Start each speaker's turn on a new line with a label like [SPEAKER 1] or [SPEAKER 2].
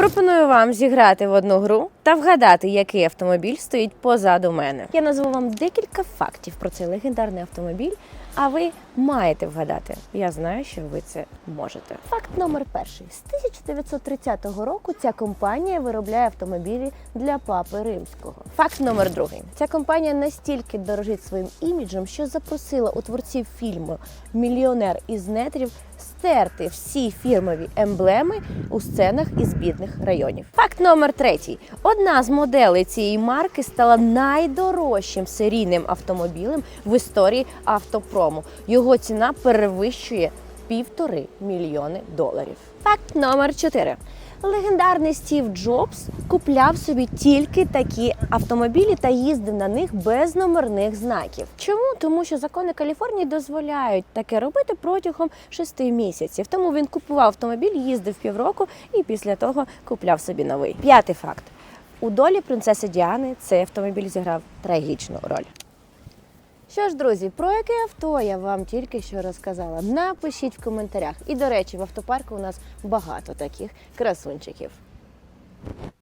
[SPEAKER 1] Пропоную вам зіграти в одну гру та вгадати, який автомобіль стоїть позаду мене. Я назву вам декілька фактів про цей легендарний автомобіль, а ви маєте вгадати. Я знаю, що ви це можете. Факт номер перший: з 1930 року ця компанія виробляє автомобілі для папи римського. Факт номер другий: ця компанія настільки дорожить своїм іміджем, що запросила у творців фільму Мільйонер із нетрів стерти всі фірмові емблеми у сценах із бідних районів. Факт номер третій: одна з моделей цієї марки стала найдорожчим серійним автомобілем в історії автопрому. Його ціна перевищує півтори мільйони доларів. Факт номер 4. Легендарний Стів Джобс купляв собі тільки такі автомобілі та їздив на них без номерних знаків. Чому? Тому що закони Каліфорнії дозволяють таке робити протягом шести місяців. Тому він купував автомобіль, їздив півроку і після того купляв собі новий. П'ятий факт: у долі принцеси Діани цей автомобіль зіграв трагічну роль. Що ж, друзі, про яке авто я вам тільки що розказала? Напишіть в коментарях. І до речі, в автопарку у нас багато таких красунчиків.